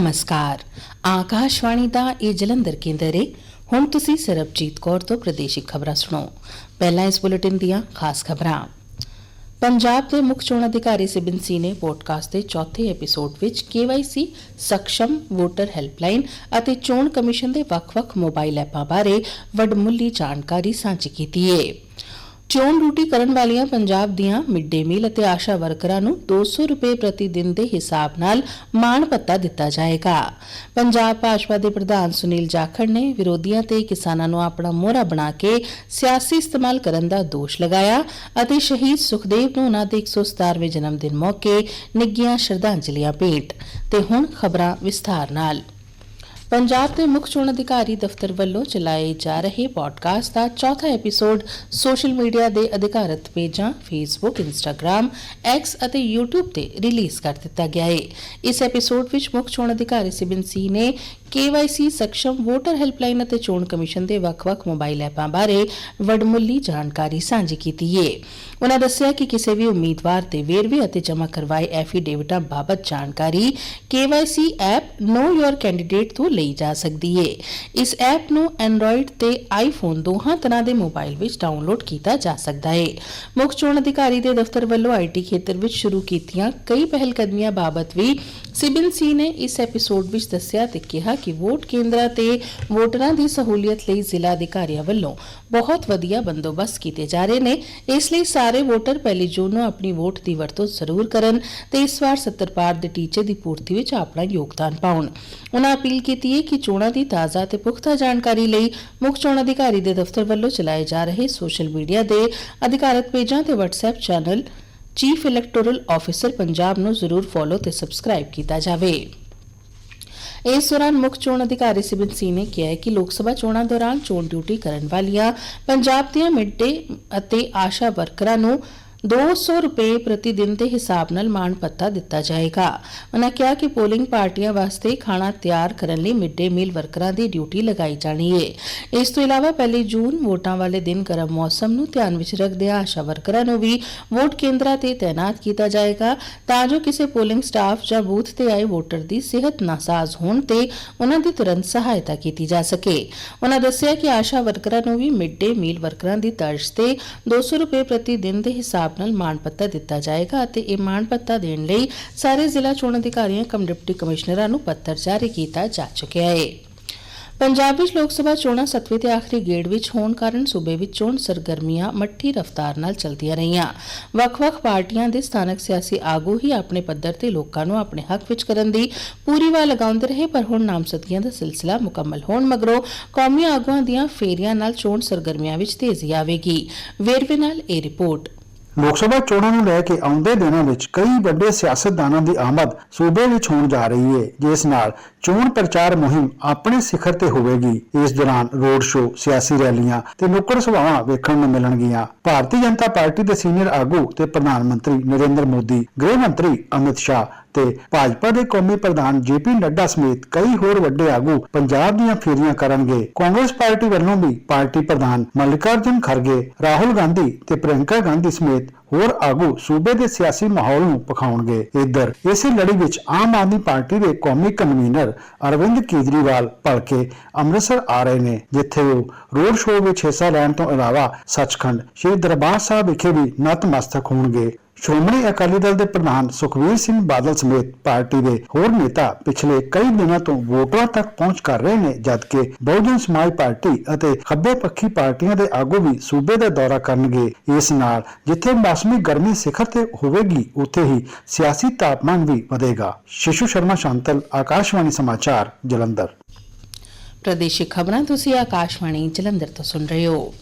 ਨਮਸਕਾਰ ਆਕਾਸ਼ਵਾਣੀ ਦਾ ਇਹ ਜਲੰਧਰ ਕੇਂਦਰ ਹੈ ਹੁਣ ਤੁਸੀਂ ਸਰਬਜੀਤ ਕੌਰ ਤੋਂ ਪ੍ਰਦੇਸ਼ਿਕ ਖਬਰਾਂ ਸੁਣੋ ਪਹਿਲਾਂ ਇਸ ਬੁਲੇਟਿਨ ਦੀਆਂ ਖਾਸ ਖਬਰਾਂ ਪੰਜਾਬ ਦੇ ਮੁੱਖ ਚੋਣ ਅਧਿਕਾਰੀ ਸਿਬਨ ਸੀ ਨੇ ਪੋਡਕਾਸਟ ਦੇ ਚੌਥੇ ਐਪੀਸੋਡ ਵਿੱਚ KYC ਸਖਸ਼ਮ ਵੋਟਰ ਹੈਲਪਲਾਈਨ ਅਤੇ ਚੋਣ ਕਮਿਸ਼ਨ ਦੇ ਵੱਖ-ਵੱਖ ਮੋਬਾਈਲ ਐਪਾਂ ਬਾਰੇ ਵੱਡਮੁੱਲੀ ਜਾਣਕਾਰੀ ਸਾਂਝੀ ਕੀਤੀ ਹੈ ਚੋਣ ਡਿਊਟੀ ਕਰਨ ਵਾਲੀਆਂ ਪੰਜਾਬ ਦੀਆਂ ਮਿਡ ਡੇ ਮੀਲ ਅਤੇ ਆਸ਼ਾ ਵਰਕਰਾਂ ਨੂੰ 200 ਰੁਪਏ ਪ੍ਰਤੀ ਦਿਨ ਦੇ ਹਿਸਾਬ ਨਾਲ ਮਾਣ ਭੱਤਾ ਦਿੱਤਾ ਜਾਏਗਾ। ਪੰਜਾਬ ਭਾਜਪਾ ਦੇ ਪ੍ਰਧਾਨ ਸੁਨੀਲ ਜਾਖੜ ਨੇ ਵਿਰੋਧੀਆਂ ਤੇ ਕਿਸਾਨਾਂ ਨੂੰ ਆਪਣਾ ਮੋਹਰਾ ਬਣਾ ਕੇ ਸਿਆਸੀ ਇਸਤੇਮਾਲ ਕਰਨ ਦਾ ਦੋਸ਼ ਲਗਾਇਆ ਅਤੇ ਸ਼ਹੀਦ ਸੁਖਦੇਵ ਨੂੰ ਉਹਨਾਂ ਦੇ 117ਵੇਂ ਜਨਮ ਦਿਨ ਮੌਕੇ ਨਿੱਘੀਆਂ ਸ਼ਰਧਾਂਜਲੀਆਂ ਭੇਟ। ਤੇ ਹੁਣ ਖਬਰਾਂ ਵਿਸਥਾਰ ਨਾਲ। ਪੰਜਾਬ ਦੇ ਮੁੱਖ ਚੋਣ ਅਧਿਕਾਰੀ ਦਫ਼ਤਰ ਵੱਲੋਂ ਚਲਾਏ ਜਾ ਰਹੇ ਪੋਡਕਾਸਟ ਦਾ ਚੌਥਾ ਐਪੀਸੋਡ ਸੋਸ਼ਲ ਮੀਡੀਆ ਦੇ ਅਧਿਕਾਰਤ ਪੇਜਾਂ ਫੇਸਬੁੱਕ ਇੰਸਟਾਗ੍ਰam ਐਕਸ ਅਤੇ YouTube ਤੇ ਰਿਲੀਜ਼ ਕਰ ਦਿੱਤਾ ਗਿਆ ਹੈ ਇਸ ਐਪੀਸੋਡ ਵਿੱਚ ਮੁੱਖ ਚੋਣ ਅਧਿਕਾਰੀ ਸਿਬਨ ਸੀ ਨੇ KYC ਸક્ષਮ ਵੋਟਰ ਹੈਲਪਲਾਈਨ ਅਤੇ ਚੋਣ ਕਮਿਸ਼ਨ ਦੇ ਵੱਖ-ਵੱਖ ਮੋਬਾਈਲ ਐਪਾਂ ਬਾਰੇ ਵੱਡਮੁੱਲੀ ਜਾਣਕਾਰੀ ਸਾਂਝੀ ਕੀਤੀ ਹੈ ਉਨ੍ਹਾਂ ਦੱਸਿਆ ਕਿ ਕਿਸੇ ਵੀ ਉਮੀਦਵਾਰ ਦੇ ਵੇਰਵੇ ਅਤੇ ਜਮ੍ਹਾਂ ਕਰਵਾਏ ਐਫੀਡੇਵਿਟਾਂ ਬਾਬਤ ਜਾਣਕਾਰੀ KYC app know your candidate ਤੋਂ ਲਈ ਜਾ ਸਕਦੀ ਹੈ ਇਸ ਐਪ ਨੂੰ ਐਂਡਰੋਇਡ ਤੇ ਆਈਫੋਨ ਦੋਹਾਂ ਤਰ੍ਹਾਂ ਦੇ ਮੋਬਾਈਲ ਵਿੱਚ ਡਾਊਨਲੋਡ ਕੀਤਾ ਜਾ ਸਕਦਾ ਹੈ ਮੁੱਖ ਚੋਣ ਅਧਿਕਾਰੀ ਦੇ ਦਫ਼ਤਰ ਵੱਲੋਂ ਆਈਟੀ ਖੇਤਰ ਵਿੱਚ ਸ਼ੁਰੂ ਕੀਤੀਆਂ ਕਈ ਪਹਿਲਕਦਮੀਆਂ ਬਾਬਤ ਵੀ ਸਿਬਿਨ ਸੀ ਨੇ ਇਸ ਐਪੀਸੋਡ ਵਿੱਚ ਦੱਸਿਆ ਤੇ ਕਿਹਾ ਕਿ ਵੋਟ ਕੇਂਦਰਾਂ ਤੇ ਵੋਟਰਾਂ ਦੀ ਸਹੂਲੀਅਤ ਲਈ ਜ਼ਿਲ੍ਹਾ ਅਧਿਕਾਰੀਆਂ ਵੱਲੋਂ ਬਹੁਤ ਵਧੀਆ ਬੰਦੋਬਸਤ ਕੀਤੇ ਜਾ ਰਹੇ ਨੇ। ਇਸ ਲਈ ਸਾਰੇ ਵੋਟਰ ਪਹਿਲੀ ਜੂਨ ਨੂੰ ਆਪਣੀ ਵੋਟ ਦੀ ਵਰਤੋਂ ਜ਼ਰੂਰ ਕਰਨ ਤੇ ਇਸ ਵਾਰ 70 ਪਾਰ ਦੇ ਟੀਚੇ ਦੀ ਪੂਰਤੀ ਵਿੱਚ ਆਪਣਾ ਯੋਗਦਾਨ ਪਾਉਣ। ਉਹਨਾਂ ਅਪੀਲ ਕੀਤੀ ਹੈ ਕਿ ਚੋਣਾਂ ਦੀ ਤਾਜ਼ਾ ਤੇ ਪੁਖਤਾ ਜਾਣਕਾਰੀ ਲਈ ਮੁੱਖ ਚੋਣ ਅਧਿਕਾਰੀ ਦੇ ਦਫ਼ਤਰ ਵੱਲੋਂ ਚਲਾਏ ਜਾ ਰਹੇ ਸੋਸ਼ਲ ਮੀਡੀਆ ਦੇ ਅਧਿਕਾਰਤ ਪੇਜਾਂ ਤੇ WhatsApp channel chief electoral officer Punjab ਨੂੰ ਜ਼ਰੂਰ ਫੋਲੋ ਤੇ ਸਬਸਕ੍ਰਾਈਬ ਕੀਤਾ ਜਾਵੇ। ਇਸ ਦੌਰਾਨ ਮੁੱਖ ਚੋਣ ਅਧਿਕਾਰੀ ਸਿਬਨ ਸਿੰਘ ਨੇ ਕਿਹਾ ਕਿ ਲੋਕ ਸਭਾ ਚੋਣਾਂ ਦੌਰਾਨ ਚੋਣ ਡਿਊਟੀ ਕਰਨ ਵਾਲੀਆਂ ਪੰਜਾਬ ਦੀਆਂ ਮਿਡ ਡੇ ਅਤੇ ਆਸ਼ਾ ਵਰਕਰਾਂ ਨੂੰ 200 ਰੁਪਏ ਪ੍ਰਤੀ ਦਿਨ ਦੇ ਹਿਸਾਬ ਨਾਲ ਮਾਣ ਭੱਤਾ ਦਿੱਤਾ ਜਾਏਗਾ ਉਹਨਾਂ ਕਿਹਾ ਕਿ ਪੋਲਿੰਗ ਪਾਰਟੀਆਂ ਵਾਸਤੇ ਖਾਣਾ ਤਿਆਰ ਕਰਨ ਲਈ ਮਿਡ ਡੇ ਮੀਲ ਵਰਕਰਾਂ ਦੀ ਡਿਊਟੀ ਲਗਾਈ ਜਾਣੀ ਹੈ ਇਸ ਤੋਂ ਇਲਾਵਾ ਪਹਿਲੀ ਜੂਨ ਵੋਟਾਂ ਵਾਲੇ ਦਿਨ ਗਰਮ ਮੌਸਮ ਨੂੰ ਧਿਆਨ ਵਿੱਚ ਰੱਖਦਿਆਂ ਆਸ਼ਾ ਵਰਕਰਾਂ ਨੂੰ ਵੀ ਵੋਟ ਕੇਂਦਰਾਂ ਤੇ ਤਾਇਨਾਤ ਕੀਤਾ ਜਾਏਗਾ ਤਾਂ ਜੋ ਕਿਸੇ ਪੋਲਿੰਗ ਸਟਾਫ ਜਾਂ ਬੂਥ ਤੇ ਆਏ ਵੋਟਰ ਦੀ ਸਿਹਤ ਨਾਸਾਜ਼ ਹੋਣ ਤੇ ਉਹਨਾਂ ਦੀ ਤੁਰੰਤ ਸਹਾਇਤਾ ਕੀਤੀ ਜਾ ਸਕੇ ਉਹਨਾਂ ਦੱਸਿਆ ਕਿ ਆਸ਼ਾ ਵਰਕਰਾਂ ਨੂੰ ਵੀ ਮਿਡ ਡੇ ਮੀਲ ਵਰਕਰਾਂ ਦੀ ਤਰਜ਼ ਤੇ 200 ਰੁਪਏ ਪ੍ਰਤੀ ਦਿਨ ਦੇ ਹਿਸਾਬ ਨਾਲ ਮਾਣ ਪੱਤਰ ਦਿੱਤਾ ਜਾਏਗਾ ਅਤੇ ਇਹ ਮਾਣ ਪੱਤਰ ਦੇਣ ਲਈ ਸਾਰੇ ਜ਼ਿਲ੍ਹਾ ਚੋਣ ਅਧਿਕਾਰੀਆਂ, ਕਮ ਡਿਪਟੀ ਕਮਿਸ਼ਨਰਾਂ ਨੂੰ ਪੱਤਰ ਜਾਰੀ ਕੀਤਾ ਜਾ ਚੁੱਕਿਆ ਹੈ। ਪੰਜਾਬ ਵਿੱਚ ਲੋਕ ਸਭਾ ਚੋਣਾਂ ਸੱਤਵੇਂ ਤੇ ਆਖਰੀ ਗੇੜ ਵਿੱਚ ਹੋਣ ਕਾਰਨ ਸੂਬੇ ਵਿੱਚ ਚੋਣ ਸਰਗਰਮੀਆਂ ਮੱਠੀ ਰਫ਼ਤਾਰ ਨਾਲ ਚਲਦੀਆਂ ਰਹੀਆਂ। ਵੱਖ-ਵੱਖ ਪਾਰਟੀਆਂ ਦੇ ਸਥਾਨਕ ਸਿਆਸੀ ਆਗੂ ਹੀ ਆਪਣੇ ਪੱਧਰ ਤੇ ਲੋਕਾਂ ਨੂੰ ਆਪਣੇ ਹੱਕ ਵਿੱਚ ਕਰਨ ਦੀ ਪੂਰੀ ਵਾਹ ਲਗਾਉਂਦੇ ਰਹੇ, ਪਰ ਹੁਣ ਨਾਮਜ਼ਦਗੀਆਂ ਦਾ ਸਿਲਸਿਲਾ ਮੁਕੰਮਲ ਹੋਣ ਮਗਰੋਂ ਕੌਮੀ ਆਗੂਆਂ ਦੀਆਂ ਫੇਰੀਆਂ ਨਾਲ ਚੋਣ ਸਰਗਰਮੀਆਂ ਵਿੱਚ ਤੇਜ਼ੀ ਆਵੇਗੀ। ਵੇਰਵੇ ਨਾਲ ਇਹ ਰਿਪੋਰਟ। ਲੋਕ ਸਭਾ ਚੋਣਾਂ ਨੂੰ ਲੈ ਕੇ ਆਉਂਦੇ ਦਿਨਾਂ ਵਿੱਚ ਕਈ ਵੱਡੇ ਸਿਆਸਤਦਾਨਾਂ ਦੀ ਆਮਦ ਸੂਬੇ ਵਿੱਚ ਹੋਣ ਜਾ ਰਹੀ ਹੈ ਜਿਸ ਨਾਲ ਚੋਣ ਪ੍ਰਚਾਰ ਮੁਹਿੰਮ ਆਪਣੇ ਸਿਖਰ ਤੇ ਹੋਵੇਗੀ। ਇਸ ਦੌਰਾਨ ਰੋਡ ਸ਼ੋਅ, ਸਿਆਸੀ ਰੈਲੀਆਂ ਤੇ ਨੁੱਕੜ ਸਭਾਵਾਂ ਵੇਖਣ ਨੂੰ ਮਿਲਣਗੀਆਂ। ਭਾਰਤੀ ਜਨਤਾ ਪਾਰਟੀ ਦੇ ਸੀਨੀਅਰ ਆਗੂ ਤੇ ਪ੍ਰਧਾਨ ਮੰਤਰੀ ਨਰਿੰਦਰ ਮੋਦੀ, ਗ੍ਰਹਿ ਮੰਤਰੀ ਅਮਿਤ ਸ਼ਾਹ ਤੇ ਭਾਜਪਾ ਦੇ ਕੌਮੀ ਪ੍ਰਧਾਨ ਜੇਪੀ ਨੱਡਾ ਸਮੇਤ ਕਈ ਹੋਰ ਵੱਡੇ ਆਗੂ ਪੰਜਾਬ ਦੀਆਂ ਫੇਰੀਆਂ ਕਰਨਗੇ। ਕਾਂਗਰਸ ਪਾਰਟੀ ਵੱਲੋਂ ਵੀ ਪਾਰਟੀ ਪ੍ਰਧਾਨ ਮੱਲਿਕਾਰਜੁਨ ਖਰਗੇ, ਰਾਹੁਲ ਗਾਂਧੀ ਤੇ ਪ੍ਰਿਯੰਕਾ ਗਾਂਧੀ ਸਮੇਤ ਹੋਰ ਆਗੂ ਸੂਬੇ ਦੇ ਸਿਆਸੀ ਮਾਹੌਲ ਨੂੰ ਪਖਾਉਣਗੇ। ਇਧਰ, ਇਸੇ ਲੜੀ ਵਿੱਚ ਆਮ ਆਦਮੀ ਪਾਰਟੀ ਦੇ ਕੌਮੀ ਕਨਵੀਨਰ ਅਰਵਿੰਦ ਕੇਜਰੀਵਾਲ ਭਲਕੇ ਅੰਮ੍ਰਿਤਸਰ ਆ ਰਹੇ ਨੇ, ਜਿੱਥੇ ਉਹ ਰੋਡ ਸ਼ੋਅ ਵਿੱਚ ਹਿੱਸਾ ਲੈਣ ਤੋਂ ਇਲਾਵਾ ਸੱਚਖੰਡ ਸ੍ਰੀ ਦਰਬਾਰ ਸਾਹਿਬ ਵਿਖੇ ਵੀ ਨਤਮਸਤਕ ਹੋਣਗੇ। ਸ਼੍ਰੋਮਣੀ ਅਕਾਲੀ ਦਲ ਦੇ ਪ੍ਰਧਾਨ ਸੁਖਵੀਰ ਸਿੰਘ ਬਾਦਲ ਸਮੇਤ ਪਾਰਟੀ ਦੇ ਹੋਰ ਨੇਤਾ ਪਿਛਲੇ ਕਈ ਦਿਨਾਂ ਤੋਂ ਵੋਟਰਾਂ ਤੱਕ ਪਹੁੰਚ ਕਰ ਰਹੇ ਨੇ, ਜਦਕਿ ਬਹੁਜਨ ਸਮਾਜ ਪਾਰਟੀ ਅਤੇ ਖੱਬੇ ਪੱਖੀ ਪਾਰਟੀਆਂ ਦੇ ਆਗੂ ਵੀ ਸੂਬੇ ਦਾ ਦੌਰਾ ਕਰਨਗੇ। ਇਸ ਨਾਲ ਜਿੱਥੇ ਮੌਸਮੀ ਗਰਮੀ ਸਿਖਰ ਤੇ ਹੋਵੇਗੀ, ਉੱਥੇ ਹੀ ਸਿਆਸੀ ਤਾਪਮਾਨ ਵੀ ਵਧੇਗਾ। ਸ਼ਿਸ਼ੂ ਸ਼ਰਮਾ ਸ਼ਾਂਤਲ, ਆਕਾਸ਼ਵਾਣੀ ਸਮਾਚਾਰ, ਜਲੰਧਰ। ਪ੍ਰਦੇਸ਼ਿਕ ਖਬਰਾਂ ਤੁਸੀਂ ਆਕਾਸ਼ਵਾਣੀ ਜਲੰਧਰ ਤੋਂ ਸੁਣ ਰਹੇ ਹੋ।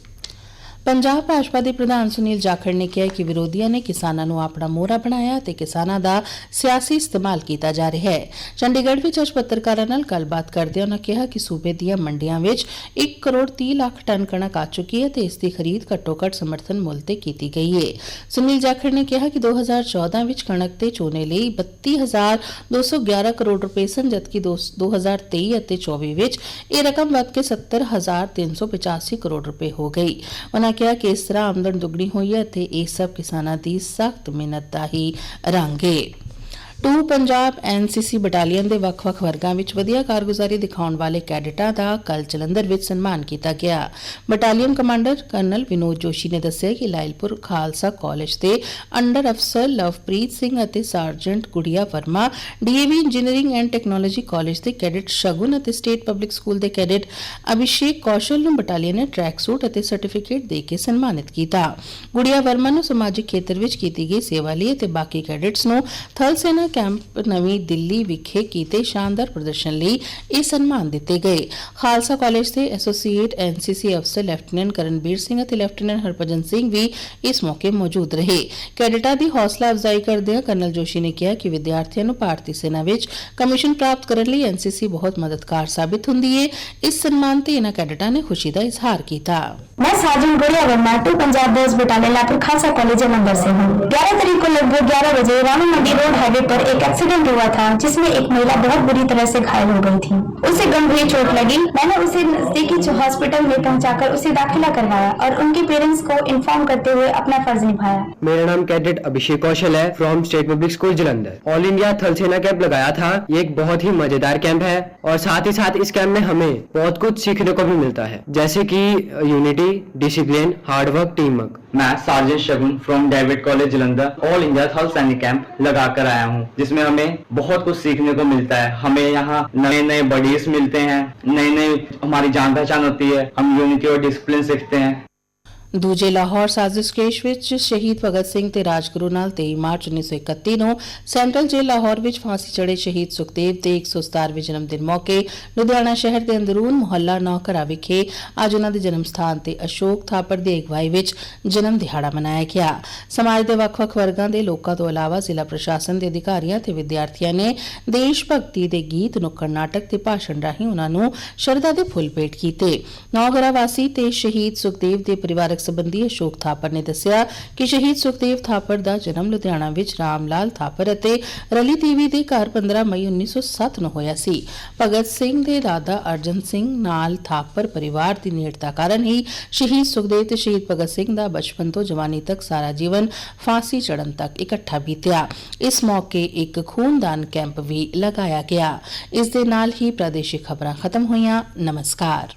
ਪੰਜਾਬ ਭਾਜਪਾ ਦੇ ਪ੍ਰਧਾਨ ਸੁਨੀਲ ਜਾਖੜ ਨੇ ਕਿਹਾ ਕਿ ਵਿਰੋਧੀਆਂ ਨੇ ਕਿਸਾਨਾਂ ਨੂੰ ਆਪਣਾ ਮੋਹਰਾ ਬਣਾਇਆ ਤੇ ਕਿਸਾਨਾਂ ਦਾ ਸਿਆਸੀ ਇਸਤੇਮਾਲ ਕੀਤਾ ਜਾ ਰਿਹਾ ਹੈ। ਚੰਡੀਗੜ੍ਹ ਵਿੱਚ ਅੱਜ ਪੱਤਰਕਾਰਾਂ ਨਾਲ ਗੱਲਬਾਤ ਕਰਦਿਆਂ ਉਹਨਾਂ ਕਿਹਾ ਕਿ ਸੂਬੇ ਦੀਆਂ ਮੰਡੀਆਂ ਵਿੱਚ 1 ਕਰੋੜ 30 ਲੱਖ ਟਨ ਕਣਕ ਆ ਚੁੱਕੀ ਹੈ ਤੇ ਇਸ ਦੀ ਖਰੀਦ ਘੱਟੋ-ਘੱਟ ਸਮਰਥਨ ਮੁੱਲ ਤੇ ਕੀਤੀ ਗਈ ਹੈ। ਸੁਨੀਲ ਜਾਖੜ ਨੇ ਕਿਹਾ ਕਿ 2014 ਵਿੱਚ ਕਣਕ ਤੇ ਝੋਨੇ ਲਈ 32211 ਕਰੋੜ ਰੁਪਏ ਸਨ, ਜਦਕਿ ਦੋ- 2023 ਅਤੇ 24 ਵਿੱਚ ਇਹ ਰਕਮ ਵੱਧ ਕੇ 70385 ਕਰੋੜ ਰੁਪਏ ਹੋ ਗਈ। ਉਹਨਾਂ ਕਿਹਾ ਕਿ ਇਸ ਤਰ੍ਹਾਂ ਆਮਦਨ ਦੁੱਗਣੀ ਹੋਈ ਹੈ ਤੇ ਇਹ ਸਭ ਕਿਸਾਨਾਂ ਦੀ ਸਖਤ ਮਿਹਨਤ ਦਾ ਹੀ ਰੰਗ ਹੈ ਟੂ ਪੰਜਾਬ ਐਨਸੀਸੀ ਬਟਾਲੀਅਨ ਦੇ ਵੱਖ-ਵੱਖ ਵਰਗਾਂ ਵਿੱਚ ਵਧੀਆ ਕਾਰਗੁਜ਼ਾਰੀ ਦਿਖਾਉਣ ਵਾਲੇ ਕੈਡਿਟਾਂ ਦਾ ਕੱਲ ਜਲੰਧਰ ਵਿੱਚ ਸਨਮਾਨ ਕੀਤਾ ਗਿਆ। Battalion commander colonel Vinod Joshi ਨੇ ਦੱਸਿਆ ਕਿ ਲਾਇਲਪੁਰ ਖਾਲਸਾ ਕਾਲਜ ਦੇ ਅੰਡਰ ਅਫਸਰ ਲਵਪ੍ਰੀਤ ਸਿੰਘ ਅਤੇ sergeant Gudiya Verma, DAV engineering and technology college ਦੇ ਕੈਡਿਟ ਸ਼ਗੁਨ ਅਤੇ ਸਟੇਟ ਪਬਲਿਕ ਸਕੂਲ ਦੇ ਕੈਡਿਟ ਅਭਿਸ਼ੇਕ ਕੌਸ਼ਲ ਨੂੰ ਬਟਾਲੀਅਨ ਨੇ ਟਰੈਕ ਸੂਟ ਅਤੇ ਸਰਟੀਫਿਕੇਟ ਦੇ ਕੇ ਸਨਮਾਨਿਤ ਕੀਤਾ। ਗੁੜੀਆ ਵਰਮਾ ਨੂੰ ਸਮਾਜਿਕ ਖੇਤਰ ਵਿੱਚ ਕੀਤੀ ਗਈ ਸੇਵਾ ਲਈ ਅਤੇ ਬਾਕੀ ਕੈਡਿਟਸ ਨੂੰ ਥਲ ਸੈਨਾ ਕੈਂਪ ਨਵੀਂ ਦਿੱਲੀ ਵਿਖੇ ਕੀਤੇ ਸ਼ਾਨਦਾਰ ਪ੍ਰਦਰਸ਼ਨ ਲਈ ਇਹ ਸਨਮਾਨ ਦਿੱਤੇ ਗਏ ਖਾਲਸਾ ਕਾਲਜ ਦੇ ਐਸੋਸੀਏਟ ਐਨਸੀਸੀ ਅਫਸਰ ਲੈਫਟੀਨੈਂਟ ਕਰਨਬੀਰ ਸਿੰਘ ਅਤੇ ਲੈਫਟੀਨੈਂਟ ਹਰਭਜਨ ਸਿੰਘ ਵੀ ਇਸ ਮੌਕੇ ਮੌਜੂਦ ਰਹੇ ਕੈਡਿਟਾਂ ਦੀ ਹੌਸਲਾ ਅਫਜ਼ਾਈ ਕਰਦਿਆਂ ਕਰਨਲ ਜੋਸ਼ੀ ਨੇ ਕਿਹਾ ਕਿ ਵਿਦਿਆਰਥੀਆਂ ਨੂੰ ਭਾਰਤੀ ਸੈਨਾ ਵਿੱਚ ਕਮਿਸ਼ਨ ਪ੍ਰਾਪਤ ਕਰਨ ਲਈ ਐਨਸੀਸੀ ਬਹੁਤ ਮਦਦਗਾਰ ਸਾਬਿਤ ਹੁੰਦੀ ਹੈ ਇਸ ਸਨਮਾਨ ਤੇ ਇਹਨਾਂ ਕੈਡਿਟਾਂ ਨੇ ਖੁਸ਼ੀ ਦਾ ਇਜ਼ਹਾਰ ਕੀਤਾ मैं sergeant Gudiya Verma two Punjab board battalion Latur Khalsa college number से हूँ ग्यारह तारीख को लगभग ग्यारह बजे रानी मंडी रोड हाईवे पर एक एक्सीडेंट हुआ था, जिसमें एक महिला बहुत बुरी तरह से घायल हो गई थी। उसे गंभीर चोट लगी। मैंने उसे नजदीकी हॉस्पिटल में पहुंचाकर उसे दाखिला करवाया और उनके पेरेंट्स को इन्फॉर्म करते हुए अपना फ़र्ज़ निभाया। मेरा नाम कैडेट अभिषेक कौशल है from state public school Jalandhar all India Thal Sena camp लगाया था। ये एक बहुत ही मज़ेदार कैंप है और साथ ही साथ इस कैंप में हमें बहुत कुछ सीखने को भी मिलता है, जैसे की unity discipline hard work team work मैं sergeant Shagun from DAV college Jalandhar all India Thal Sainik camp लगा कर आया हूँ, जिसमें हमें बहुत कुछ सीखने को मिलता है। हमें यहाँ नए नए बॉडीज मिलते हैं नई नई हमारी जान पहचान होती है, हम यूनिटी और डिसिप्लिन सीखते हैं। ਦੂਜੇ ਲਾਹੌਰ ਸਾਜ਼ਿਸ਼ ਕੇਸ ਵਿੱਚ ਸ਼ਹੀਦ ਭਗਤ ਸਿੰਘ ਤੇ ਰਾਜਗੁਰੂ ਨਾਲ 23 ਮਾਰਚ 1931 ਨੂੰ ਸੈਂਟਰਲ ਜੇਲ੍ਹ ਲਾਹੌਰ ਵਿੱਚ ਫਾਂਸੀ ਚੜੇ ਸ਼ਹੀਦ ਸੁਖਦੇਵ ਦੇ 117ਵੇਂ ਜਨਮ ਦਿਨ ਮੌਕੇ ਲੁਧਿਆਣਾ ਸ਼ਹਿਰ ਦੇ ਅੰਦਰੂਨ ਮੁਹੱਲਾ ਨੌਕਰਾ ਵਿਖੇ ਅੱਜ ਉਹਨਾਂ ਦੇ ਜਨਮ ਸਥਾਨ ਤੇ ਅਸ਼ੋਕ ਥਾਪਰ ਦੀ ਅਗਵਾਈ ਵਿੱਚ ਜਨਮ ਦਿਹਾੜਾ ਮਨਾਇਆ ਗਿਆ। ਸਮਾਜ ਦੇ ਵੱਖ-ਵੱਖ ਵਰਗਾਂ ਦੇ ਲੋਕਾਂ ਤੋਂ ਇਲਾਵਾ ਜ਼ਿਲ੍ਹਾ ਪ੍ਰਸ਼ਾਸਨ ਦੇ ਅਧਿਕਾਰੀਆਂ ਤੇ ਵਿਦਿਆਰਥੀਆਂ ਨੇ ਦੇਸ਼ ਭਗਤੀ ਦੇ ਗੀਤ, ਨੁੱਕੜ ਨਾਟਕ ਤੇ ਭਾਸ਼ਣ ਰਾਹੀਂ ਉਹਨਾਂ ਨੂੰ ਸ਼ਰਧਾ ਦੇ ਫੁੱਲ ਭੇਟ ਕੀਤੇ। ਨੌਗਰਾ ਵਾਸੀ ਤੇ ਸ਼ਹੀਦ ਸੁਖਦੇਵ ਦੇ ਪਰਿਵਾਰਕ ਸੰਬੰਧੀ ਅਸ਼ੋਕ ਥਾਪਰ ਨੇ ਦੱਸਿਆ ਕਿ ਸ਼ਹੀਦ ਸੁਖਦੇਵ ਥਾਪਰ ਦਾ ਜਨਮ ਲੁਧਿਆਣਾ ਵਿੱਚ ਰਾਮ ਲਾਲ ਥਾਪਰ ਅਤੇ ਰਲੀ ਦੇਵੀ ਦੇ ਘਰ 15 ਮਈ 1907 ਨੂੰ ਹੋਇਆ ਸੀ। ਭਗਤ ਸਿੰਘ ਦੇ ਦਾਦਾ ਅਰਜਨ ਸਿੰਘ ਨਾਲ ਥਾਪਰ ਪਰਿਵਾਰ ਦੀ ਨੇੜਤਾ ਕਾਰਨ ਹੀ ਸ਼ਹੀਦ ਸੁਖਦੇਵ ਤੇ ਸ਼ਹੀਦ ਭਗਤ ਸਿੰਘ ਦਾ ਬਚਪਨ ਤੋਂ ਜਵਾਨੀ ਤੱਕ ਸਾਰਾ ਜੀਵਨ ਫਾਂਸੀ ਚੜਨ ਤੱਕ ਇਕੱਠਾ ਬੀਤਿਆ। ਇਸ ਮੌਕੇ ਇੱਕ ਖੂਨਦਾਨ ਕੈਂਪ ਵੀ ਲਗਾਇਆ ਗਿਆ। ਇਸ ਦੇ ਨਾਲ ਹੀ ਪ੍ਰਾਦੇਸ਼ਿਕ ਖਬਰਾਂ ਖਤਮ ਹੋਈਆਂ। ਨਮਸਕਾਰ।